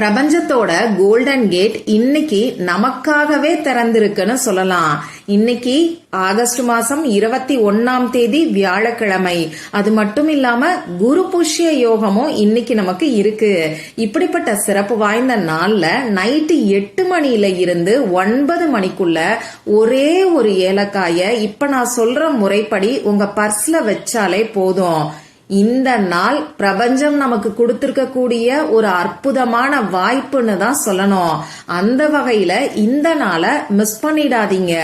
பிரபஞ்சத்தோட golden gate இன்னைக்கு நமக்காகவே திறந்திருக்குன்னு சொல்லலாம். இன்னைக்கு ஆகஸ்ட் மாசம் இருபத்தி ஒன்னாம் தேதி வியாழக்கிழமை. அது மட்டும் இல்லாம குரு புஷ்ய யோகமும் இன்னைக்கு நமக்கு இருக்கு. இப்படிப்பட்ட சிறப்பு வாய்ந்த நாள்ல நைட்டு எட்டு மணியில இருந்து ஒன்பது மணிக்குள்ள ஒரே ஒரு ஏலக்காய இப்ப நான் சொல்ற முறைப்படி உங்க பர்ஸ்ல வச்சாலே போதும். இந்த நாள் பிரபஞ்சம் நமக்கு கொடுத்திருக்கக்கூடிய ஒரு அற்புதமான வாய்ப்புன்னு தான் சொல்லணும். அந்த வகையில இந்த நாளை மிஸ் பண்ணிடாதீங்க.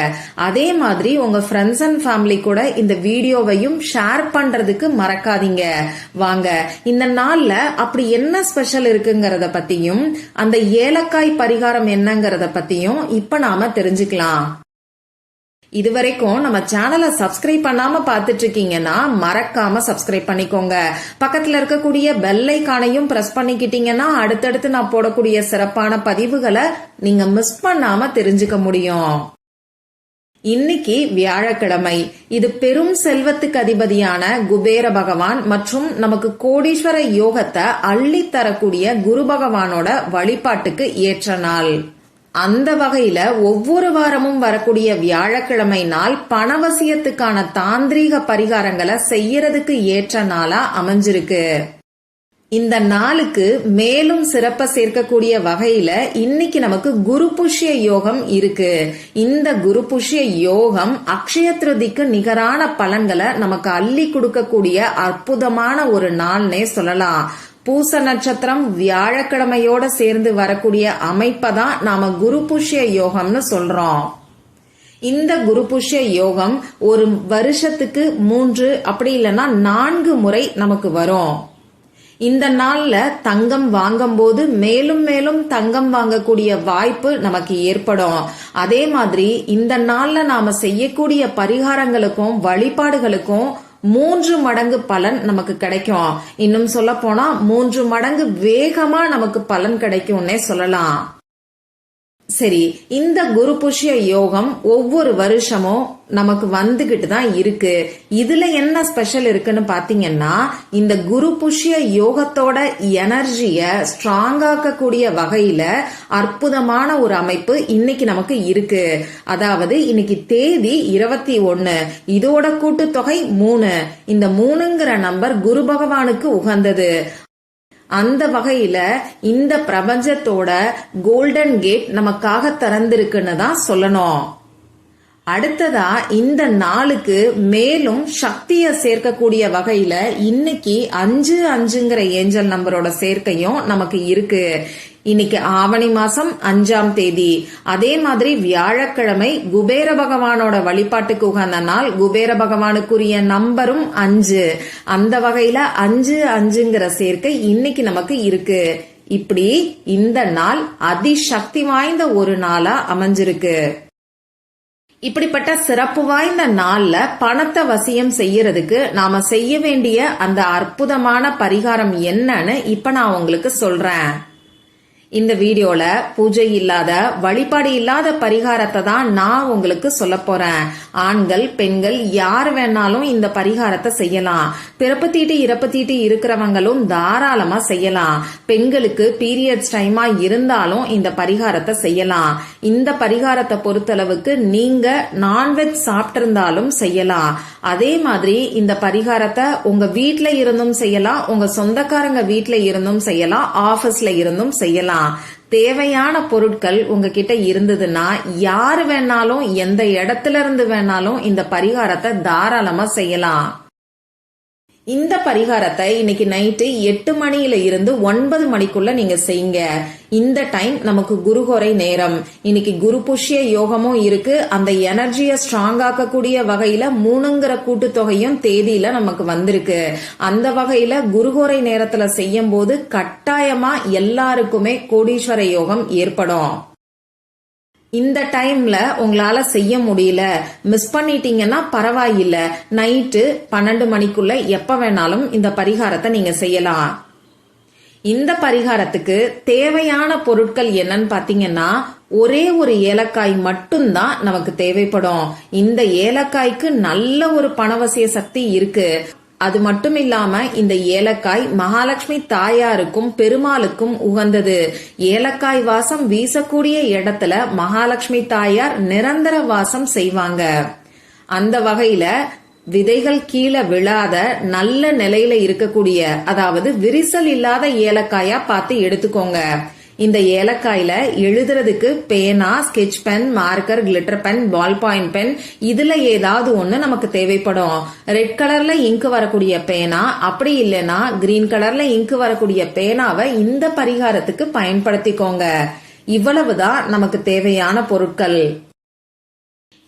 அதே மாதிரி உங்க ஃப்ரெண்ட்ஸ் அண்ட் ஃபேமிலி கூட இந்த வீடியோவையும் ஷேர் பண்றதுக்கு மறக்காதீங்க. வாங்க இந்த நாள்ல அப்படி என்ன ஸ்பெஷல் இருக்குங்கிறத பத்தியும் அந்த ஏலக்காய் பரிகாரம் என்னங்கிறத பத்தியும் இப்ப நாம தெரிஞ்சுக்கலாம். இதுவரைக்கும் நம்ம சேனலை சப்ஸ்கிரைப் பண்ணாம பார்த்துட்டு இருக்கீங்கன்னா மறக்காம சப்ஸ்கிரைப் பண்ணிக்கோங்க. பக்கத்துல இருக்கக்கூடிய பெல் ஐக்கானையும் பிரஸ் பண்ணிக்கிட்டீங்கன்னா அடுத்தடுத்து நான் போடக்கூடிய சிறப்பான பதிவுகளை நீங்க மிஸ் பண்ணாம தெரிஞ்சுக்க முடியும். இன்னைக்கு வியாழக்கிழமை. இது பெரும் செல்வத்துக்கு அதிபதியான குபேர பகவான் மற்றும் நமக்கு கோடீஸ்வர யோகத்தை அள்ளி தரக்கூடிய குரு பகவானோட வழிபாட்டுக்கு ஏற்ற நாள். அந்த வகையில ஒவ்வொரு வாரமும் வரக்கூடிய வியாழக்கிழமை நாள் பணவசியத்துக்கான தாந்திரீக பரிகாரங்களை செய்யறதுக்கு ஏற்ற நாளா அமைஞ்சிருக்கு. இந்த நாளுக்கு மேலும் சிறப்ப சேர்க்கக்கூடிய வகையில இன்னைக்கு நமக்கு குரு புஷ்ய யோகம் இருக்கு. இந்த குரு புஷ்ய யோகம் அக்ஷய திருதிக்கு நிகரான பலன்களை நமக்கு அள்ளி கொடுக்கக்கூடிய அற்புதமான ஒரு நாள்னே சொல்லலாம். பூச நட்சத்திரம் வியாழக்கிழமையோட சேர்ந்து வரக்கூடிய அமைப்பை தான் நாம குரு புஷ்ய யோகம்னு சொல்றோம். இந்த குரு புஷ்ய யோகம் ஒரு வருஷத்துக்கு மூன்று அப்படி இல்லைன்னா நான்கு முறை நமக்கு வரும். இந்த நாள்ல தங்கம் வாங்கும் போது மேலும் மேலும் தங்கம் வாங்கக்கூடிய வாய்ப்பு நமக்கு ஏற்படும். அதே மாதிரி இந்த நாள்ல நாம செய்யக்கூடிய பரிகாரங்களுக்கும் வழிபாடுகளுக்கும் மூன்று மடங்கு பலன் நமக்கு கிடைக்கும். இன்னும் சொல்ல போனா மூன்று மடங்கு வேகமா நமக்கு பலன் கிடைக்கும்னே சொல்லலாம். சரி இந்த குரு புஷ்ய யோகம் ஒவ்வொரு வருஷமும் நமக்கு வந்துகிட்டு தான் இருக்கு. இதுல என்ன ஸ்பெஷல் இருக்குன்னு பாத்தீங்கன்னா இந்த குரு புஷ்ய யோகத்தோட எனர்ஜிய ஸ்ட்ராங் ஆக்கக்கூடிய வகையில அற்புதமான ஒரு அமைப்பு இன்னைக்கு நமக்கு இருக்கு. அதாவது இன்னைக்கு தேதி இருபத்தி ஒன்னு இதோட கூட்டுத்தொகை மூணு. இந்த மூணுங்கிற நம்பர் குரு பகவானுக்கு உகந்தது. அந்த வகையில இந்த பிரபஞ்சத்தோட கோல்டன் கேட் நமக்காக திறந்திருக்குன்னு தான் சொல்லணும். அடுத்ததா இந்த நாளுக்கு மேலும் சக்திய சேர்க்கக்கூடிய வகையில இன்னைக்கு அஞ்சு அஞ்சுங்கிற ஏஞ்சல் நம்பரோட சேர்க்கையும் நமக்கு இருக்கு. இன்னைக்கு ஆவணி மாசம் அஞ்சாம் தேதி. அதே மாதிரி வியாழக்கிழமை குபேர பகவானோட வழிபாட்டுக்கு உகந்த நாள். குபேர பகவானுக்குரிய நம்பரும் அஞ்சு. அந்த வகையில அஞ்சு அஞ்சுங்கிற சேர்க்கை இன்னைக்கு நமக்கு இருக்கு. இப்படி இந்த நாள் அதிசக்தி வாய்ந்த ஒரு நாளா அமைஞ்சிருக்கு. இப்படிப்பட்ட சிறப்பு வாய்ந்த நாள்ல பணத்தை வசியம் செய்யறதுக்கு நாம செய்ய வேண்டிய அந்த அற்புதமான பரிகாரம் என்னன்னு இப்ப நான் உங்களுக்கு சொல்றேன். இந்த வீடியோல பூஜை இல்லாத வழிபாடு இல்லாத பரிகாரத்தை தான் நான் உங்களுக்கு சொல்ல போறேன். ஆண்கள் பெண்கள் யார் வேணாலும் இந்த பரிகாரத்தை செய்யலாம். பிறப்பு தீட்டு இறப்பு தீட்டு இருக்கிறவங்களும் தாராளமா செய்யலாம். பெண்களுக்கு பீரியட்ஸ் டைமா இருந்தாலும் இந்த பரிகாரத்தை செய்யலாம். இந்த பரிகாரத்தை பொறுத்தளவுக்கு நீங்க நான்வெஜ் சாப்பிட்டிருந்தாலும் செய்யலாம். அதே மாதிரி இந்த பரிகாரத்தை உங்க வீட்ல இருந்தும் செய்யலாம். உங்க சொந்தக்காரங்க வீட்ல இருந்தும் செய்யலாம். ஆபீஸ்ல இருந்தும் செய்யலாம். தேவையான பொருட்கள் உங்ககிட்ட இருந்ததுன்னா யாரு வேணாலும் எந்த இடத்துல இருந்து வேணாலும் இந்த பரிகாரத்தை தாராளமா செய்யலாம். இந்த பரிகாரத்தை இன்னைக்கு நைட்டு எட்டு மணியில இருந்து ஒன்பது மணிக்குள்ள நீங்க செய்யுங்க. இந்த டைம் நமக்கு குருகொரை நேரம். இன்னைக்கு குரு புஷ்ய யோகமும் இருக்கு. அந்த எனர்ஜியை ஸ்ட்ராங் ஆக்கக்கூடிய வகையில மூணுங்கிற கூட்டுத்தொகையும் தேதியில நமக்கு வந்திருக்கு. அந்த வகையில குருகோரை நேரத்துல செய்யும் போது கட்டாயமா எல்லாருக்குமே கோடீஸ்வர யோகம் ஏற்படும். இந்த டைம்ல உங்களால செய்ய முடியல. மிஸ் பண்ணிட்டீங்கன்னா பரவாயில்ல. நைட்டு பன்னெண்டு மணிக்குள்ள எப்ப வேணாலும் இந்த பரிகாரத்தை நீங்க செய்யலாம். இந்த பரிகாரத்துக்கு தேவையான பொருட்கள் என்னன்னு பாத்தீங்கன்னா ஒரே ஒரு ஏலக்காய் மட்டும்தான் நமக்கு தேவைப்படும். இந்த ஏலக்காய்க்கு நல்ல ஒரு பணவசிய சக்தி இருக்கு. அது மட்டும் இல்லாம இந்த ஏலக்காய் மகாலட்சுமி தாயாருக்கும் பெருமாளுக்கும் உகந்தது. ஏலக்காய் வாசம் வீசக்கூடிய இடத்துல மகாலட்சுமி தாயார் நிரந்தர வாசம் செய்வாங்க. அந்த வகையில விதைகள் கீழே விழாத நல்ல நிலையில இருக்கக்கூடிய அதாவது விரிசல் இல்லாத ஏலக்காயா பார்த்து எடுத்துக்கோங்க. இந்த ஏலக்காயில எழுதுறதுக்கு பேனா sketch pen marker glitter pen ballpoint pen இதுல ஏதாவது ஒண்ணு நமக்கு தேவைப்படும். ரெட் கலர்ல இங்கு வரக்கூடிய பேனா அப்படி இல்லைன்னா கிரீன் கலர்ல இங்கு வரக்கூடிய பேனாவை இந்த பரிகாரத்துக்கு பயன்படுத்திக்கோங்க. இவ்வளவுதான் நமக்கு தேவையான பொருட்கள்.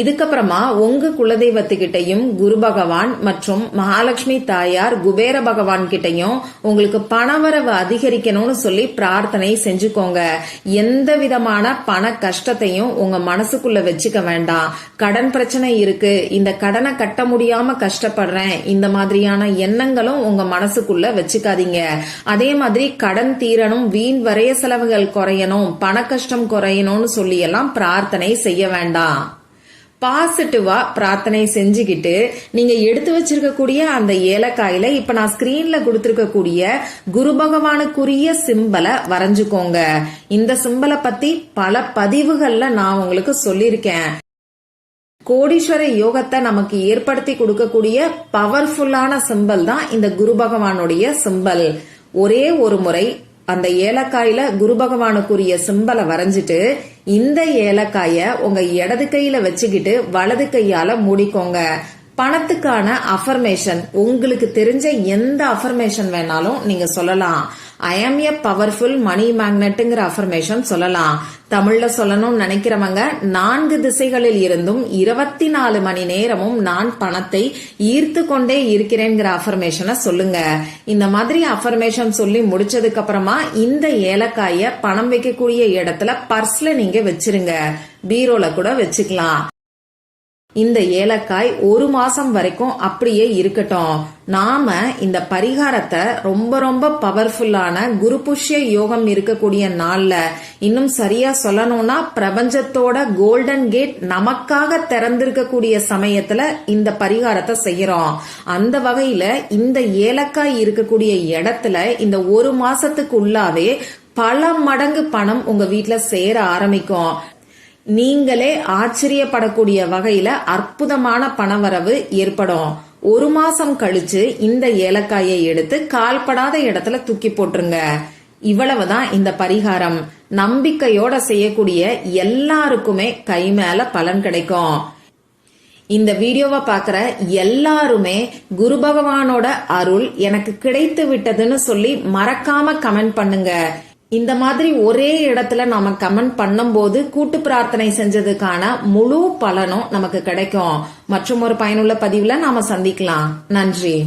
இதுக்கப்புறமா உங்க குலதெய்வத்துக்கிட்டையும் குரு பகவான் மற்றும் மகாலட்சுமி தாயார் குபேர பகவான் கிட்டையும் உங்களுக்கு பணவரவு அதிகரிக்கணும்னு சொல்லி பிரார்த்தனை செஞ்சுக்கோங்க. எந்த விதமான பண கஷ்டத்தையும் உங்க மனசுக்குள்ள வச்சுக்க வேண்டாம். கடன் பிரச்சனை இருக்கு. இந்த கடனை கட்ட முடியாம கஷ்டப்படுறேன். இந்த மாதிரியான எண்ணங்களும் உங்க மனசுக்குள்ள வச்சுக்காதீங்க. அதே மாதிரி கடன் தீரணும் வீண் வரைய செலவுகள் குறையணும் பண கஷ்டம் குறையணும்னு சொல்லி எல்லாம் பிரார்த்தனை செய்ய வேண்டாம். பாசிட்டிவா பிரார்த்தனை செஞ்சுக்கிட்டு நீங்க எடுத்து வச்சிருக்கக்கூடிய அந்த ஏலக்காயில இப்ப நான் ஸ்கிரீன்ல கொடுத்திருக்கக்கூடிய குரு பகவானுக்குரிய சிம்பலை வரைஞ்சுக்கோங்க. இந்த சிம்பலை பத்தி பல பதிவுகள்ல நான் உங்களுக்கு சொல்லியிருக்கேன். கோடீஸ்வர யோகத்தை நமக்கு ஏற்படுத்தி கொடுக்கக்கூடிய பவர்ஃபுல்லான சிம்பல் தான் இந்த குரு பகவானுடைய சிம்பல். ஒரே ஒரு முறை அந்த ஏலக்காயில குரு பகவானுக்குரிய சிம்பலை வரைஞ்சிட்டு இந்த ஏலக்காய உங்க இடது கையில வச்சுக்கிட்டு வலது கையால மூடிக்கோங்க. பணத்துக்கான அஃபர்மேஷன் உங்களுக்கு தெரிஞ்ச எந்த அஃபர்மேஷன் வேணாலும் நீங்க சொல்லலாம். I am a powerful money மேக்னெட்டுங்கிற affirmation சொல்லலாம். தமிழ்ல சொல்லணும்னு நினைக்கிறவங்க நான்கு திசைகளில் இருந்தும் இருபத்தி நாலு மணி நேரமும் நான் பணத்தை ஈர்த்து கொண்டே இருக்கிறேங்கிற அஃபர்மேஷனை சொல்லுங்க. இந்த மாதிரி அஃபர்மேஷன் சொல்லி முடிச்சதுக்கு அப்புறமா இந்த ஏலக்காய பணம் வைக்கக்கூடிய இடத்துல பர்ஸ்ல நீங்க வச்சிருங்க. பீரோல கூட வச்சுக்கலாம். இந்த ஏலக்காய் ஒரு மாசம் வரைக்கும் அப்படியே இருக்கட்டும். நாம இந்த பரிகாரத்தை ரொம்ப ரொம்ப பவர்ஃபுல்லான குரு புஷ்ய யோகம் இருக்கக்கூடிய நாள்ல இன்னும் சரியா சொல்லணும்னா பிரபஞ்சத்தோட கோல்டன் கேட் நமக்காக திறந்திருக்கக்கூடிய சமயத்துல இந்த பரிகாரத்தை செய்யறோம். அந்த வகையில இந்த ஏலக்காய் இருக்கக்கூடிய இடத்துல இந்த ஒரு மாசத்துக்கு உள்ளாவே பல மடங்கு பணம் உங்க வீட்டுல சேர ஆரம்பிக்கும். நீங்களே ஆச்சரியப்படக்கூடிய வகையில அற்புதமான பணவரவு ஏற்படும். ஒரு மாசம் கழிச்சு இந்த ஏலக்காயை எடுத்து கால்படாத இடத்துல தூக்கி போட்டுருங்க. இவ்வளவுதான் இந்த பரிகாரம். நம்பிக்கையோட செய்யக்கூடிய எல்லாருக்குமே கை மேல பலன் கிடைக்கும். இந்த வீடியோவை பார்க்குற எல்லாருமே குரு பகவானோட அருள் எனக்கு கிடைத்து விட்டதுன்னு சொல்லி மறக்காம கமெண்ட் பண்ணுங்க. இந்த மாதிரி ஒரே இடத்துல நாம கமெண்ட் பண்ணும்போது கூட்டு பிரார்த்தனை செஞ்சதுக்கான முழு பலனும் நமக்கு கிடைக்கும். மற்றும் ஒரு பயனுள்ள பதிவுல நாம சந்திக்கலாம். நன்றி.